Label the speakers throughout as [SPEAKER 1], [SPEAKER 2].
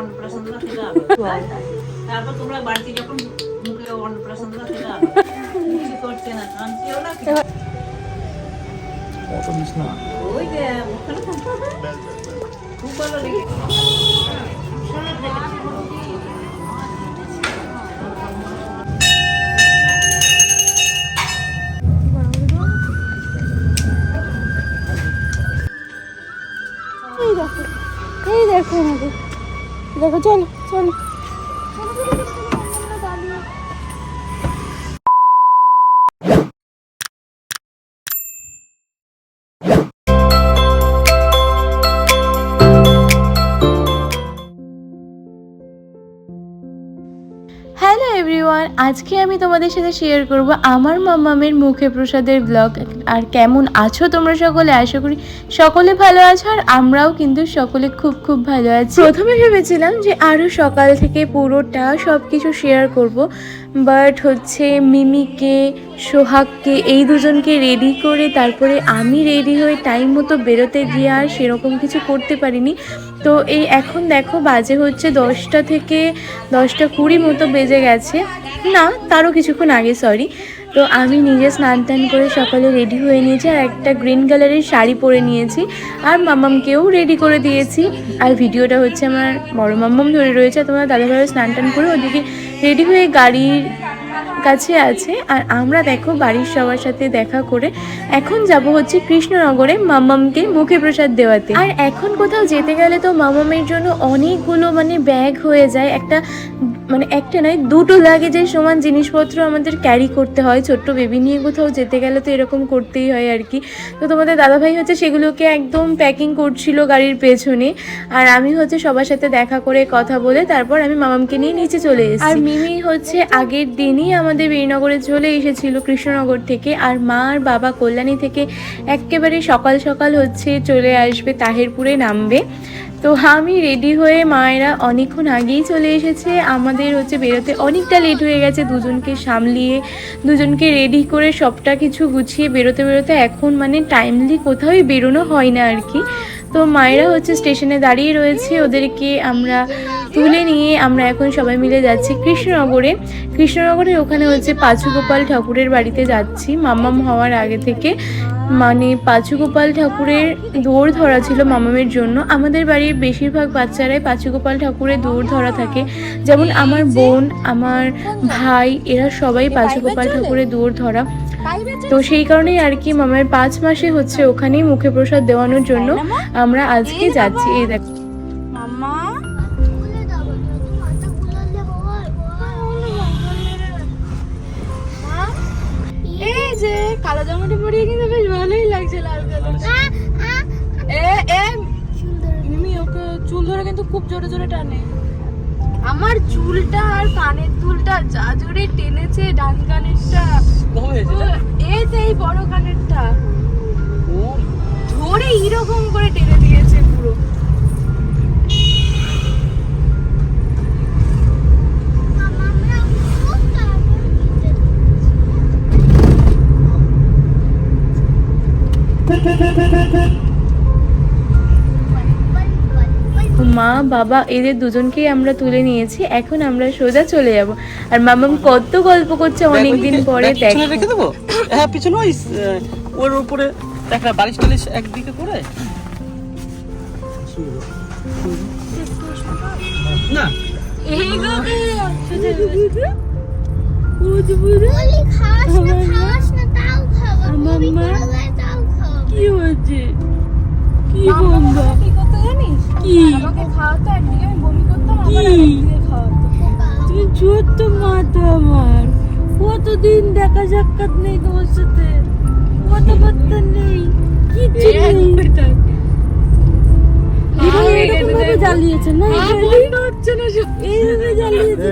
[SPEAKER 1] অন্নপ্রাশনটা খেতে হবে। তারপর তোমরা বাড়িতে যখন মুখে অন্নপ্রাশনটা খেতে হবে কিছু করছে না কাঁদছেও না
[SPEAKER 2] অত নিস না।
[SPEAKER 1] ওই যে ওখানে খুব ভালো লেগেছে
[SPEAKER 3] এই দেখো এই দেখো আমাকে দেখো চলো চলো আজকে আমি তোমাদের সাথে শেয়ার করব আমার মামামের মুখে প্রসাদের ব্লগ আর কেমন আছো তোমরা সকলে? আশা করি সকলে ভালো আছো আর আমরাও কিন্তু সকলে খুব খুব ভালো আছি। প্রথমে ভেবেছিলাম যে আরও সকাল থেকে পুরোটা সব কিছু শেয়ার করব। বাট হচ্ছে মিমিকে, সোহাগকে এই দুজনকে রেডি করে তারপরে আমি রেডি হয়ে টাইম মতো বেরোতে গিয়ে আর সেরকম কিছু করতে পারিনি। তো এই এখন দেখো বাজে হচ্ছে দশটা থেকে দশটা কুড়ি মতো বেজে গেছে। না, তারও কিছুক্ষণ আগে সরি তো আমি নিজে স্নান টান করে সকালে রেডি হয়ে নিয়েছি আর একটা গ্রিন কালারের শাড়ি পরে নিয়েছি আর মাম্মামকেও রেডি করে দিয়েছি। আর ভিডিওটা হচ্ছে আমার বড় মাম্মাম ধরে রয়েছে তোমার দাদাভাইয়ের স্নান টান করে ওদিকে রেডি হয়ে গাড়ির কাছে আছে। আর আমরা দেখো বাড়ির সবার সাথে দেখা করে এখন যাব হচ্ছে কৃষ্ণনগরে মামামকে মুখে প্রসাদ দেওয়াতে। আর এখন কোথাও যেতে গেলে তো মামামের জন্য অনেকগুলো মানে ব্যাগ হয়ে যায়। একটা মানে একটা নয়, দুটো লাগেজের সমান জিনিসপত্র আমাদের ক্যারি করতে হয়। ছোট্ট বেবি নিয়ে কোথাও যেতে গেলে তো এরকম করতেই হয় আর কি। তো তোমাদের দাদাভাই হচ্ছে সেগুলোকে একদম প্যাকিং করছিল গাড়ির পেছনে। আর আমি হচ্ছে সবার সাথে দেখা করে কথা বলে তারপর আমি মামামকে নিয়ে নিচে চলে এসেছি। আর মিমি হচ্ছে আগের দিনই আমাদের বীরনগরে চলে এসেছিল কৃষ্ণনগর থেকে। আর মা আর বাবা কল্যাণী থেকে একেবারে সকাল সকাল হচ্ছে চলে আসবে, তাহেরপুরে নামবে। তো আমি রেডি হয়ে মায়েরা অনেকক্ষণ আগেই চলে এসেছে। আমাদের হচ্ছে বেরোতে অনেকটা লেট হয়ে গেছে। দুজনকে সামলিয়ে, দুজনকে রেডি করে সবটা কিছু গুছিয়ে বেরোতে বেরোতে এখন মানে টাইমলি কোথাওই বেরোনো হয় না আর কি। তো মায়েরা হচ্ছে স্টেশনে দাঁড়িয়ে রয়েছে। ওদেরকে আমরা তুলে নিয়ে আমরা এখন সবাই মিলে যাচ্ছি কৃষ্ণনগরে। কৃষ্ণনগরের ওখানে হচ্ছে পাঁচুগোপাল ঠাকুরের বাড়িতে যাচ্ছি। মাম্মাম হওয়ার আগে থেকে। মানে পাঁচুগোপাল ঠাকুরের দৌড় ধরা ছিল মামামের জন্য। আমাদের বাড়ির বেশিরভাগ বাচ্চারাই পাঁচুগোপাল ঠাকুরের দৌড় ধরা থাকে। যেমন আমার বোন, আমার ভাই, এরা সবাই পাঁচুগোপাল ঠাকুরের দৌড় ধরা। তো সেই কারণেই আর কি মামার পাঁচ মাসে হচ্ছে ওখানেই মুখে প্রসাদ দেওয়ানোর জন্য আমরা আজকে যাচ্ছি। এই দেখ
[SPEAKER 4] কালো জামাটা পরিয়ে কিন্তু বেশ ভালোই লাগছে লাল কালার এ এ মিমি ওকে চুল ধরে কিন্তু খুব জোরে জোরে টানে। আমার চুলটা আর কানের দুলটা যা জোরে টেনেছে ডান কানেরটা। এই সেই এই বড় কানেরটা।
[SPEAKER 3] বাবা এদের দুজনকেই আমরা তুলে নিয়েছি এখন আমরা সোজা চলে যাব আর মামাম কত গল্প করছে অনেকদিন পরে দেখো
[SPEAKER 2] রেখে দেবো হ্যাঁ পিছনে ওই ওর উপরে একটা বালিশ টালিশ একদিকে করে না
[SPEAKER 3] কি কতদিন দেখা সাক্ষাৎ নেই তোমার সাথে। কথাবার্তা নেই কিচ্ছু নেই। জ্বালিয়েছে না এইভাবে জ্বালিয়েছে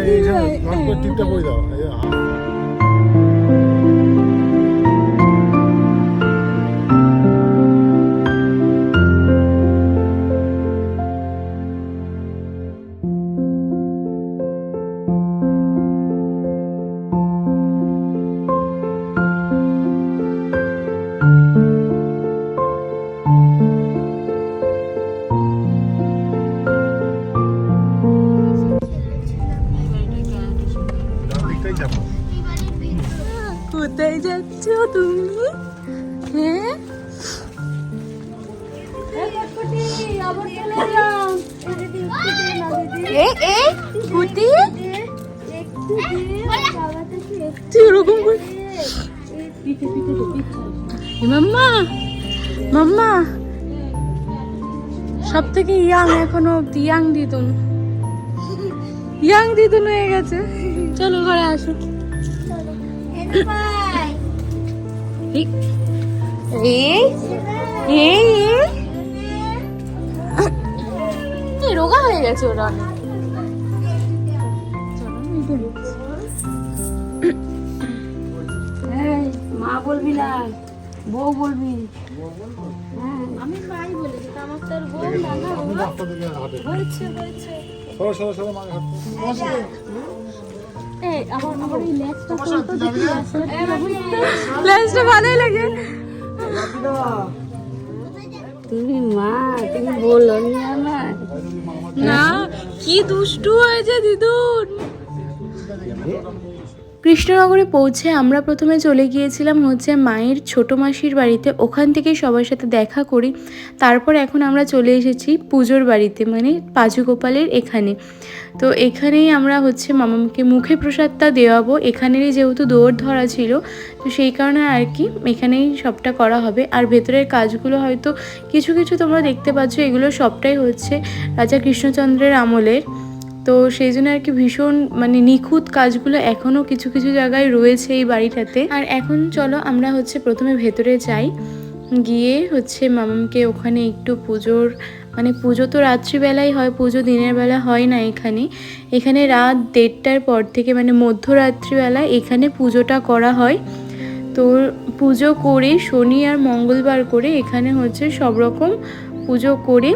[SPEAKER 4] তুমি হ্যাঁ মাম্মা মাম্মা। সব থেকে ইয়াং এখনও অব্দি ইয়াং দিদুন। ইয়াং দিদুন হয়ে গেছে। চলো ঘরে আসো। রোগা হয়ে গেছে ওরা? অনেক।
[SPEAKER 5] মা বলবি না বউ বলবি।
[SPEAKER 6] রাস্তা থেকে হাঁটে সরো সরো সরো মাকে হাঁটতে
[SPEAKER 4] লেন্সটা ভালোই লাগে।
[SPEAKER 5] তুমি মা তুমি বলো না
[SPEAKER 4] কি দুষ্টু হয়েছে দিদুন?
[SPEAKER 3] কৃষ্ণনগরে পৌঁছে আমরা প্রথমে চলে গিয়েছিলাম হচ্ছে মায়ের ছোট মাসির বাড়িতে। ওখান থেকে সবার সাথে দেখা করি। তারপর এখন আমরা চলে এসেছি পুজোর বাড়িতে মানে পাজুগোপালের এখানে। তো এখানেই আমরা হচ্ছে মামাকে মুখে প্রসাদটা দেওয়াবো। এখানেরই যেহেতু দৌড় ধরা ছিল, তো সেই কারণে আর কি এখানেই সবটা করা হবে। আর ভেতরের কাজগুলো হয়তো কিছু কিছু তোমরা দেখতে পাচ্ছ। এগুলো সবটাই হচ্ছে রাজা কৃষ্ণচন্দ্রের আমলের। তো সেই জন্য আর কি ভীষণ মানে নিখুঁত কাজগুলো এখনও কিছু কিছু জায়গায় রয়েছে এই বাড়িটাতে। আর এখন চলো আমরা হচ্ছে প্রথমে ভেতরে যাই। গিয়ে হচ্ছে মামামকে ওখানে একটু পুজোর মানে পুজো তো রাত্রিবেলাই হয়, পুজো দিনের বেলা হয় না এখানে। এখানে রাত দেড়টার পর থেকে মানে মধ্যরাত্রিবেলা এখানে পুজোটা করা হয়। তো পুজো করে শনি আর মঙ্গলবার করে এখানে হচ্ছে সব রকম পুজো করে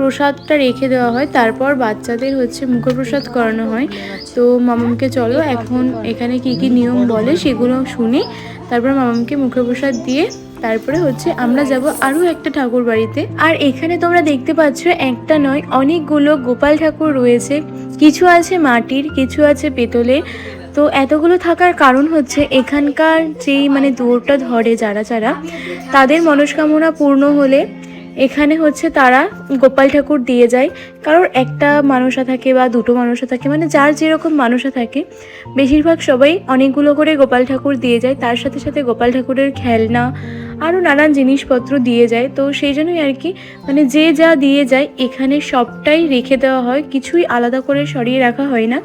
[SPEAKER 3] প্রসাদটা রেখে দেওয়া হয়, তারপর বাচ্চাদের হচ্ছে মুখপ্রসাদ করানো হয়। তো মামামকে চলো, এখন এখানে কি কি নিয়ম বলে সেগুলো শুনি। তারপর মামামকে মুখপ্রসাদ দিয়ে, তারপরে হচ্ছে আমরা যাব আরও একটা ঠাকুর বাড়িতে। আর এখানে তোমরা দেখতে পাচ্ছ, একটা নয়, অনেকগুলো গোপাল ঠাকুর রয়েছে। কিছু আছে মাটির, কিছু আছে পেতলের। তো এতগুলো থাকার কারণ হচ্ছে এখানকার যেই মানে দৌড়টা ধরে যারা যারা, তাদের মনস্কামনা পূর্ণ হলে এখানে হচ্ছে তারা গোপাল ঠাকুর দিয়ে যায়। কারোর একটা মানুষা থাকে বা দুটো মানুষা থাকে মানে যার যেরকম মানুষা থাকে, বেশিরভাগ সবাই অনেকগুলো করে গোপাল ঠাকুর দিয়ে যায়। তার সাথে সাথে গোপাল ঠাকুরের খেলনা আরও নানান জিনিসপত্র দিয়ে যায়। তো সেই জন্যই আর কি মানে যে যা দিয়ে যায়, এখানে সবটাই রেখে দেওয়া হয়। কিছুই আলাদা করে সরিয়ে রাখা হয় না।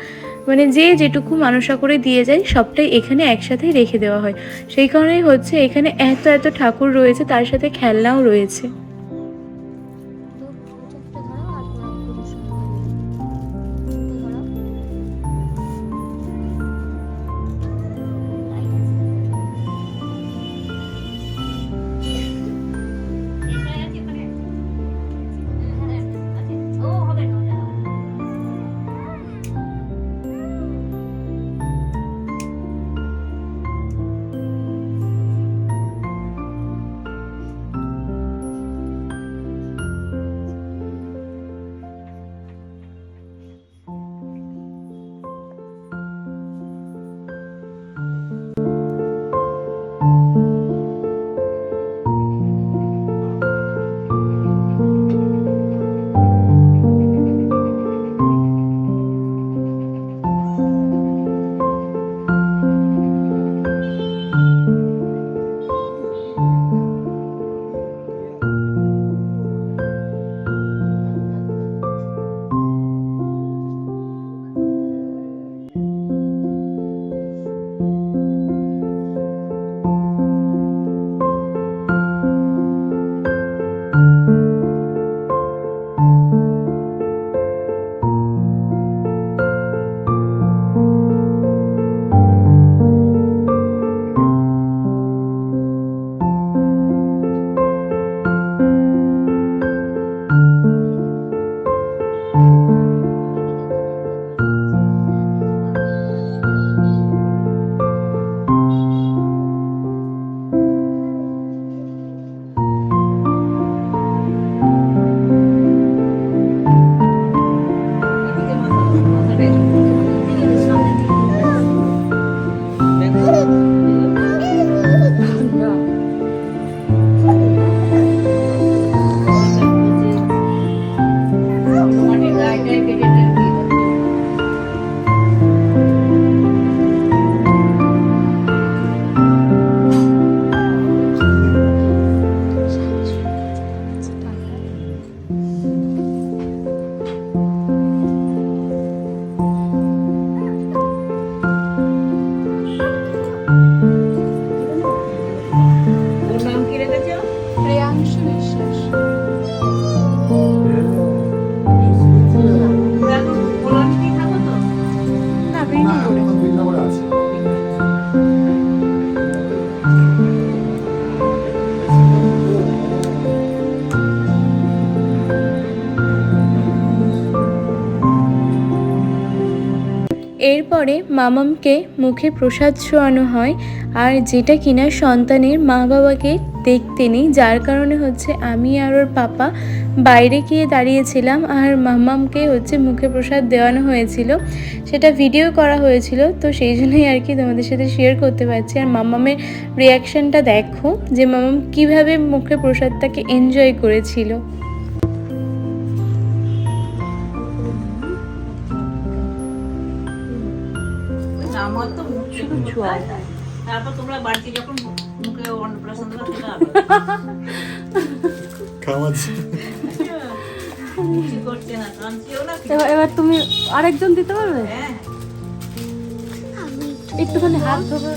[SPEAKER 3] মানে যে যেটুকু মানুষা করে দিয়ে যায়, সবটাই এখানে একসাথেই রেখে দেওয়া হয়। সেই কারণেই হচ্ছে এখানে এত এত ঠাকুর রয়েছে, তার সাথে খেলনাও রয়েছে। মামামকে মুখে প্রসাদ ছোঁয়ানো হয়, আর যেটা কিনা সন্তানের মা বাবাকে দেখতে নেই, যার কারণে হচ্ছে আমি আর ওর পাপা বাইরে গিয়ে দাঁড়িয়েছিলাম, আর মামামকে হচ্ছে মুখে প্রসাদ দেওয়ানো হয়েছিল। সেটা ভিডিও করা হয়েছিল, তো সেই জন্যই আর কি তোমাদের সাথে শেয়ার করতে পারছি। আর মামামের রিয়াকশানটা দেখো, যে মামাম কীভাবে মুখে প্রসাদটাকে এনজয় করেছিল।
[SPEAKER 1] ছোঁয়া তারপর তোমরা বাড়িতে যখন মুখে অন্নপ্রাশন দেবে
[SPEAKER 7] খাওয়াচ্ছি
[SPEAKER 8] এবার তুমি আরেকজন দিতে পারবে?
[SPEAKER 1] হ্যাঁ।
[SPEAKER 8] একটুখানি হাত ধরবে।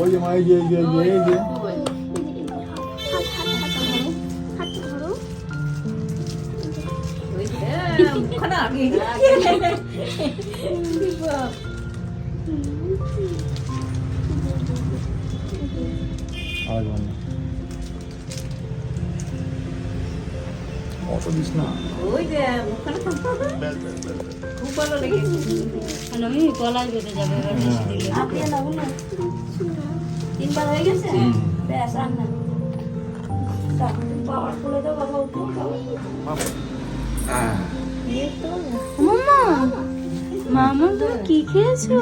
[SPEAKER 7] ওই যে মা এই যে এই যে এই যে অত দিস না
[SPEAKER 1] ওই যে মুখখানা খুব ভালো লেগেছে
[SPEAKER 8] আমি গলায় বেঁধে যাবে এবার বেশি দিলে
[SPEAKER 5] তিনবার হয়ে গেছে ব্যাস আর না বাবার কোলে তো বাবা উঠো
[SPEAKER 3] মামা মামা তুমি কি খেয়েছো?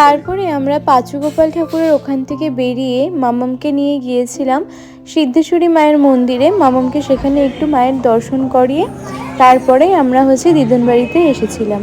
[SPEAKER 3] তারপরে আমরা পাঁচু গোপাল ঠাকুরের ওখান থেকে বেরিয়ে মামামকে নিয়ে গিয়েছিলাম সিদ্ধেশ্বরী মায়ের মন্দিরে। মামামকে সেখানে একটু মায়ের দর্শন করিয়ে তারপরে আমরা হচ্ছে দিদন বাড়িতে এসেছিলাম।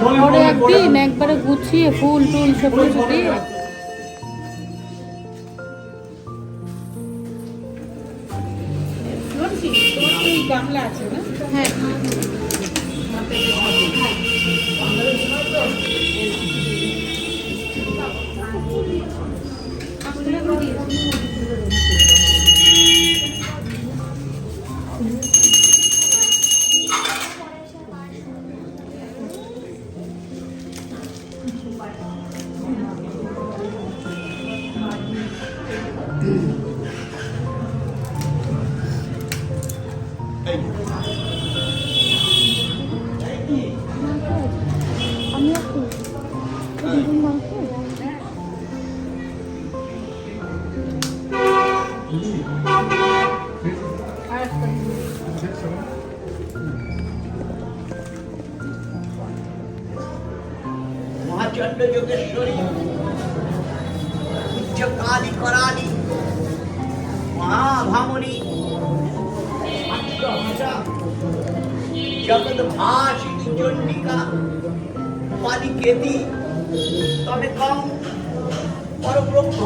[SPEAKER 8] পরে একদিন একবারে গুছিয়ে ফুল টুল সব কিছু দিয়ে।
[SPEAKER 9] মহাচন্ড যোগেশ্বরী। উচ্চ কালী করালি। মহাভামনী। জগৎ ভাসিনী চণ্ডিকা। পালিকেতি। তবে কম। পরব্রহ্ম।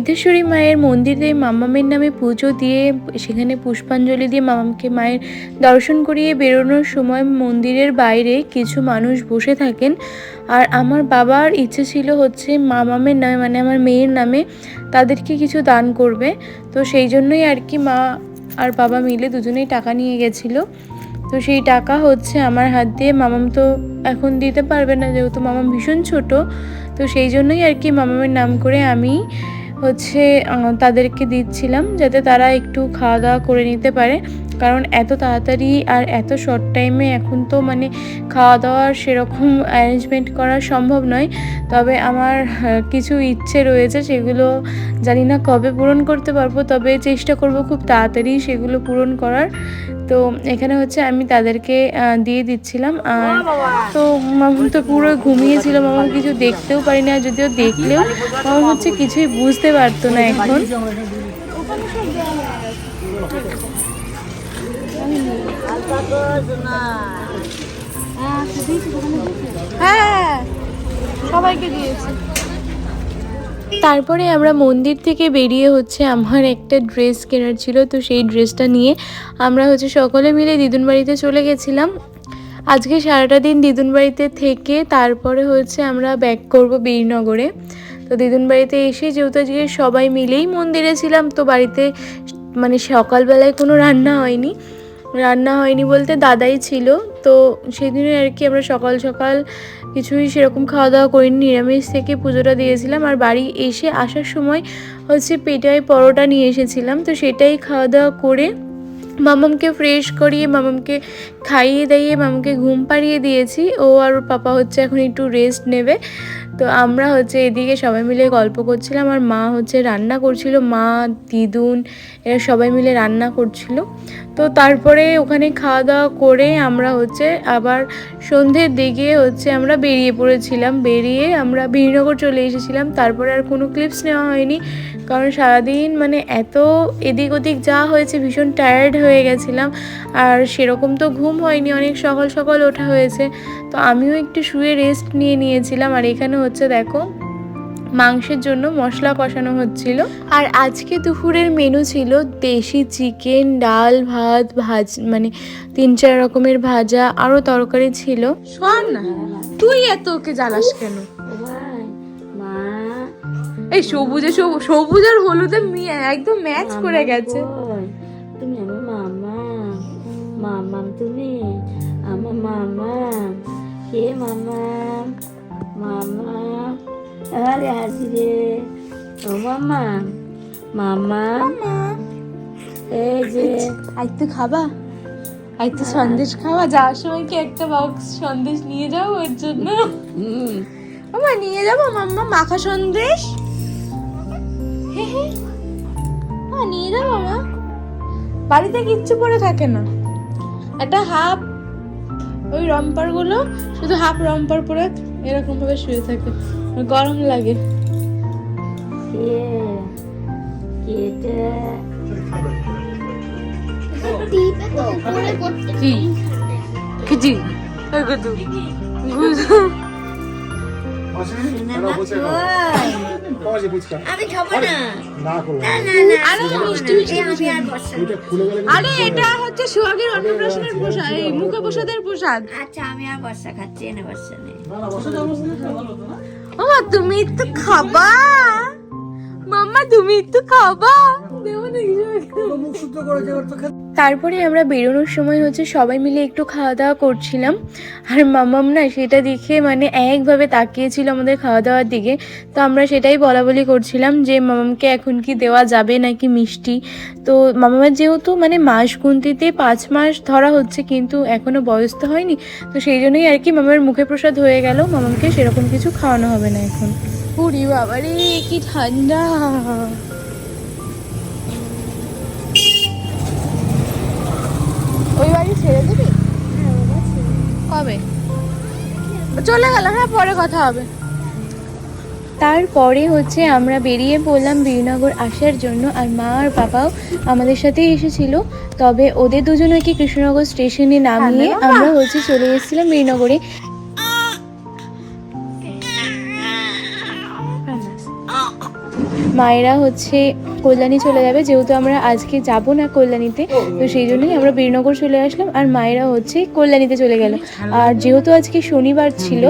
[SPEAKER 3] সিদ্ধেশ্বরী মায়ের মন্দিরে মামামের নামে পুজো দিয়ে সেখানে পুষ্পাঞ্জলি দিয়ে মামামকে মায়ের দর্শন করিয়ে বেরোনোর সময় মন্দিরের বাইরে কিছু মানুষ বসে থাকেন। আর আমার বাবার ইচ্ছে ছিল হচ্ছে মামামের নামে মানে আমার মেয়ের নামে তাদেরকে কিছু দান করবে। তো সেই জন্যই আর কি মা আর বাবা মিলে দুজনেই টাকা নিয়ে গেছিল। তো সেই টাকা হচ্ছে আমার হাত দিয়ে, মামাম তো এখন দিতে পারবে না যেহেতু মামাম ভীষণ ছোট। তো সেই জন্যই আর কি মামামের নাম করে আমি হচ্ছে তাদেরকে দিচ্ছিলাম যাতে তারা একটু খাওয়া দাওয়া করে নিতে পারে। কারণ এত তাড়াতাড়ি আর এত শর্ট টাইমে এখন তো মানে খাওয়া দাওয়ার সেরকম অ্যারেঞ্জমেন্ট করা সম্ভব নয়। তবে আমার কিছু ইচ্ছে রয়েছে সেগুলো জানি না কবে পূরণ করতে পারব। তবে চেষ্টা করব খুব তাড়াতাড়ি সেগুলো পূরণ করার। তো এখানে হচ্ছে আমি তাদেরকে দিয়ে দিচ্ছিলাম। আর তো মামুন তো পুরো ঘুমিয়েছিল মামা কিছু দেখতেও পারি না, যদিও দেখলেও মামা হচ্ছে কিছুই বুঝতে পারতো না এখন।
[SPEAKER 4] হ্যাঁ সবাইকে দিয়েছি।
[SPEAKER 3] তারপরে আমরা মন্দির থেকে বেরিয়ে হচ্ছে আমার একটা ড্রেস কেনার ছিল, তো সেই ড্রেসটা নিয়ে আমরা হচ্ছে সকলে মিলে দিদুন বাড়িতে চলে গেছিলাম। আজকে সারাটা দিন দিদুন বাড়িতে থেকে তারপরে হচ্ছে আমরা ব্যাক করব বীরনগরে। তো দিদুন বাড়িতে এসে যেহেতু আজকে সবাই মিলেই মন্দিরে ছিলাম, তো বাড়িতে মানে সকালবেলায় কোনো রান্না হয়নি। রান্না হয়নি বলতে দাদাই ছিল, তো সেদিনে আর কি আমরা সকাল সকাল কিছুই সেরকম খাওয়া দাওয়া করিনি, নিরামিষ থেকে পুজোটা দিয়েছিলাম আর বাড়ি এসে আসার সময় হচ্ছে পেটায় পরোটা নিয়ে এসেছিলাম, তো সেটাই খাওয়া দাওয়া করে মামামকে ফ্রেশ করিয়ে, মামামকে খাইয়ে দাইয়ে মামাকে ঘুম পাড়িয়ে দিয়েছি, ও আর পাপা হচ্ছে এখন একটু রেস্ট নেবে তো আমরা হচ্ছে এদিকে সবাই মিলে গল্প করছিলাম, আর মা হচ্ছে রান্না করছিল, মা, দিদুন এরা সবাই মিলে রান্না করছিল। তো তারপরে ওখানে খাওয়া দাওয়া করে আমরা হচ্ছে আবার সন্ধ্যের দিকে হচ্ছে আমরা বেরিয়ে পড়েছিলাম। বেরিয়ে আমরা বীরনগর চলে এসেছিলাম। তারপরে আর কোনো ক্লিপস নেওয়া হয়নি, কারণ সারাদিন মানে এত এদিক ওদিক যা হয়েছে ভীষণ টায়ার্ড হয়ে গেছিলাম। আর সেরকম তো ঘুম হয়নি, অনেক সকাল সকাল ওঠা হয়েছে। তো আমিও একটু শুয়ে রেস্ট নিয়ে নিয়েছিলাম, আর এখানে হচ্ছে দেখো মাংসের জন্য মশলা কষানো হচ্ছিল। আর আজকে দুপুরের মেনু ছিল দেশি চিকেন ডাল ভাত ভাজ মানে তিন চার রকমের ভাজা আরও তরকারি ছিল।
[SPEAKER 4] শোন না তুই এত ওকে জ্বালাস কেন? এই সবুজে সবু- সবুজ আর হলুদে একদম ম্যাচ করে গেছে।
[SPEAKER 5] তুমি আমার মামা। মামা তুমি আমার মামা। কে মামা? মামা আরে হাসি রে ও মামা মামা এই যে
[SPEAKER 4] তো খাবা আই তো সন্দেশ খাওয়া যাওয়ার সময় কি একটা বক্স সন্দেশ নিয়ে যাও ওর জন্য মামা নিয়ে যাব মাম্মা মাখা সন্দেশ হ্যাঁ নিয়ে যাব মা বাড়িতে কিচ্ছু পরে থাকে না একটা হাফ ওই রম্পারগুলো শুধু হাফ রম্পার পরে এরকম ভাবে শুয়ে থাকে। গরম লাগে।
[SPEAKER 5] কি কি?
[SPEAKER 4] কি? খিচি
[SPEAKER 6] মাসি
[SPEAKER 9] আমি খাব না
[SPEAKER 6] না করব
[SPEAKER 4] আরে মিষ্টি মিষ্টি মিষ্টি।
[SPEAKER 6] এটা
[SPEAKER 4] আরে এটা হচ্ছে সোহাগের অন্নপ্রাশনের প্রসাদ এই মুখে প্রসাদের প্রসাদ।
[SPEAKER 9] আচ্ছা আমি আর বর্ষা খাচ্ছি এনে বর্ষা নেই।
[SPEAKER 4] মামা তুমি তো খাবা। মাম্মা, তুমি একটু খাবা।
[SPEAKER 3] তারপরে আমরা বেরোনোর সময় হচ্ছে সবাই মিলে একটু খাওয়া দাওয়া করছিলাম। আর মামাম না সেটা দেখে মানে একভাবে তাকিয়েছিল আমাদের খাওয়া দাওয়ার দিকে। তো আমরা সেটাই বলা বলি করছিলাম যে মামামকে এখন কি দেওয়া যাবে নাকি মিষ্টি? তো মামামের যেহেতু মানে মাস গুনতিতে পাঁচ মাস ধরা হচ্ছে কিন্তু এখনও বয়স তো হয়নি। তো সেই জন্যই আর কি মামার মুখে প্রসাদ হয়ে গেল। মামামকে সেরকম কিছু খাওয়ানো হবে না এখন।
[SPEAKER 4] পুরি বাবা রে কি ঠান্ডা। ওই বাড়ি ছেড়ে দিবি? কবে? চলে গেল হ্যাঁ পরে কথা হবে।
[SPEAKER 3] তারপরে হচ্ছে আমরা বেরিয়ে পড়লাম বীরনগর আসার জন্য আর মা আর বাবাও আমাদের সাথেই এসেছিল। তবে ওদের দুজনকে কৃষ্ণনগর স্টেশনে নামিয়ে আমরা হচ্ছে চলে এসেছিলাম বীরনগরে। মায়েরা হচ্ছে কল্যাণী চলে যাবে, যেহেতু আমরা আজকে যাব না কল্যাণীতে, তো সেই জন্যই আমরা বীরনগর চলে আসলাম আর মায়েরা হচ্ছে কল্যাণীতে চলে গেল। আর যেহেতু আজকে শনিবার ছিল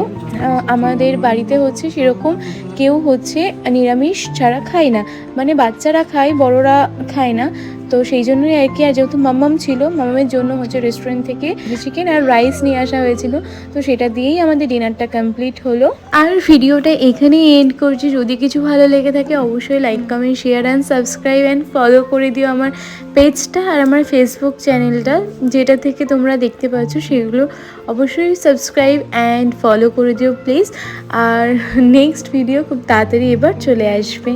[SPEAKER 3] আমাদের বাড়িতে হচ্ছে সেরকম কেউ হচ্ছে নিরামিষ ছাড়া খায় না। মানে বাচ্চারা খায়, বড়রা খায় না। তো সেই জন্যই আর কি, আর যেহেতু মাম্মাম ছিল মামামের জন্য হচ্ছে রেস্টুরেন্ট থেকে চিকেন আর রাইস নিয়ে আসা হয়েছিল, তো সেটা দিয়েই আমাদের ডিনারটা কমপ্লিট হলো। আর ভিডিওটা এখানেই এন্ড করছি। যদি কিছু ভালো লেগে থাকে, অবশ্যই like comment share and subscribe and follow করে দিও আমার পেজটা আর আমার ফেসবুক চ্যানেলটা যেটা থেকে তোমরা দেখতে পাচ্ছ সেগুলো অবশ্যই সাবস্ক্রাইব অ্যান্ড ফলো করে দিও প্লিজ আর নেক্সট ভিডিও খুব তাড়াতাড়ি এবার চলে আসবে।